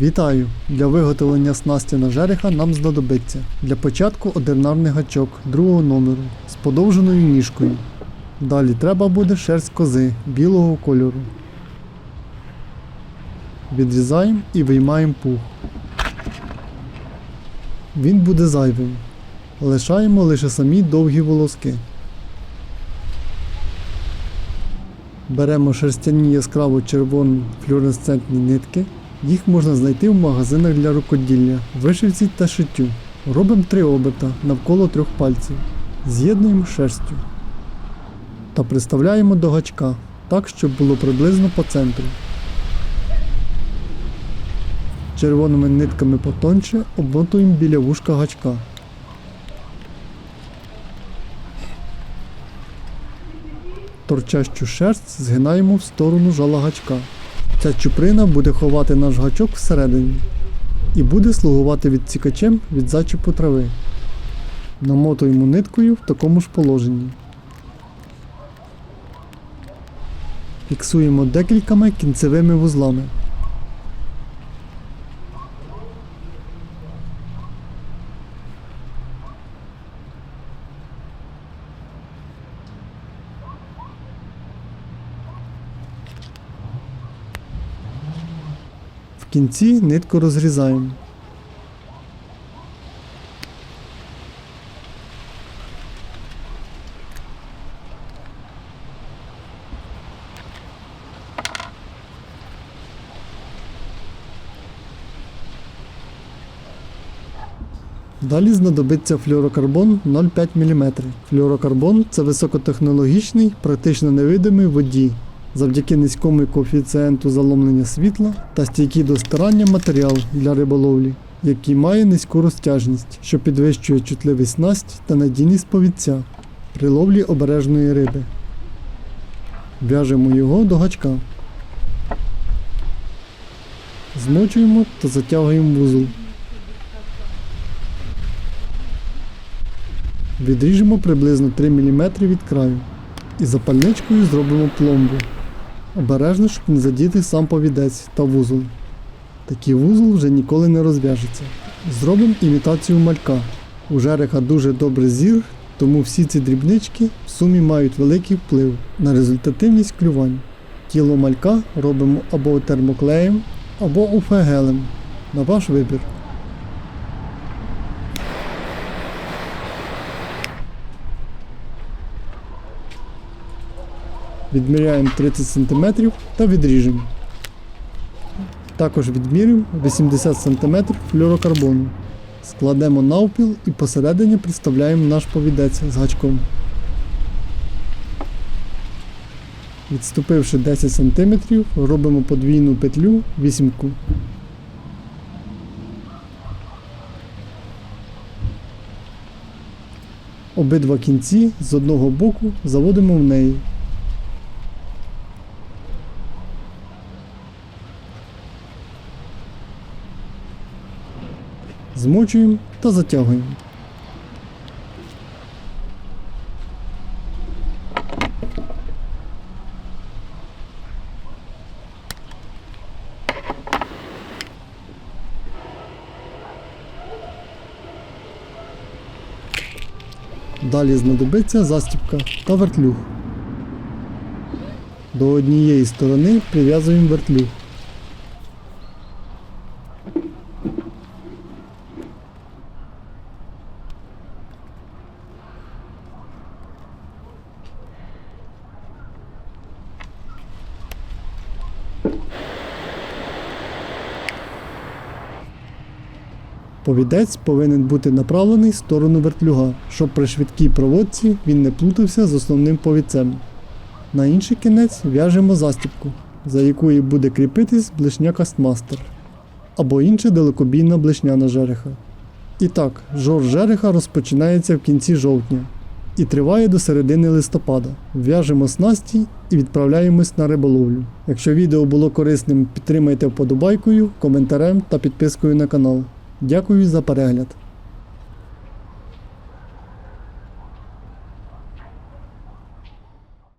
Вітаю! Для виготовлення снасті на жереха нам знадобиться для початку одинарний гачок другого номеру з подовженою ніжкою. Далі треба буде шерсть кози білого кольору. Відрізаємо і виймаємо пух. Він буде зайвим. Лишаємо лише самі довгі волоски. Беремо шерстяні яскраво червоні флюоресцентні нитки. Їх можна знайти в магазинах для рукоділля, вишивці та шиттю. Робимо три оберта навколо трьох пальців. З'єднуємо шерстю та приставляємо до гачка так, щоб було приблизно по центру. Червоними нитками потоньше обмотуємо біля вушка гачка. Торчащу шерсть згинаємо в сторону жала гачка. Ця чуприна буде ховати наш гачок всередині і буде слугувати відсікачем від зачіпу трави. Намотуємо ниткою в такому ж положенні. Фіксуємо декількома кінцевими вузлами. Кінці нитку розрізаємо. Далі знадобиться флюорокарбон 0,5 мм. Флюорокарбон це високотехнологічний, практично невидимий в воді, завдяки низькому коефіцієнту заломлення світла та стійкий до старання матеріал для риболовлі, який має низьку розтяжність, що підвищує чутливість снасті та надійність повідця при ловлі обережної риби. В'яжемо його до гачка. Змочуємо та затягуємо вузол. Відріжемо приблизно 3 мм від краю і запальничкою зробимо пломбу. Обережно, щоб не задіти сам повідець та вузол. Такий вузол вже ніколи не розв'яжеться. Зробимо імітацію малька. У жереха дуже добрий зір, тому всі ці дрібнички в сумі мають великий вплив на результативність клювань. Тіло малька робимо або термоклеєм, або уфегелем. На ваш вибір. Відміряємо 30 см та відріжемо. Також відмірюємо 80 см флюорокарбону. Складемо навпіл і посередині представляємо наш повідець з гачком. Відступивши 10 см, робимо подвійну петлю вісімку. Обидва кінці з одного боку заводимо в неї. Змочуємо та затягуємо. Далі знадобиться застібка та вертлюг. До однієї сторони прив'язуємо вертлюг. Повідець повинен бути направлений в сторону вертлюга, щоб при швидкій проводці він не плутався з основним повідцем. На інший кінець в'яжемо застібку, за якою буде кріпитись блишня кастмастер або інша далекобійна блишня на жереха. І так, жор жереха розпочинається в кінці жовтня і триває до середини листопада. В'яжемо снасті і відправляємось на риболовлю. Якщо відео було корисним, підтримайте вподобайкою, коментарем та підпискою на канал. Дякую за перегляд.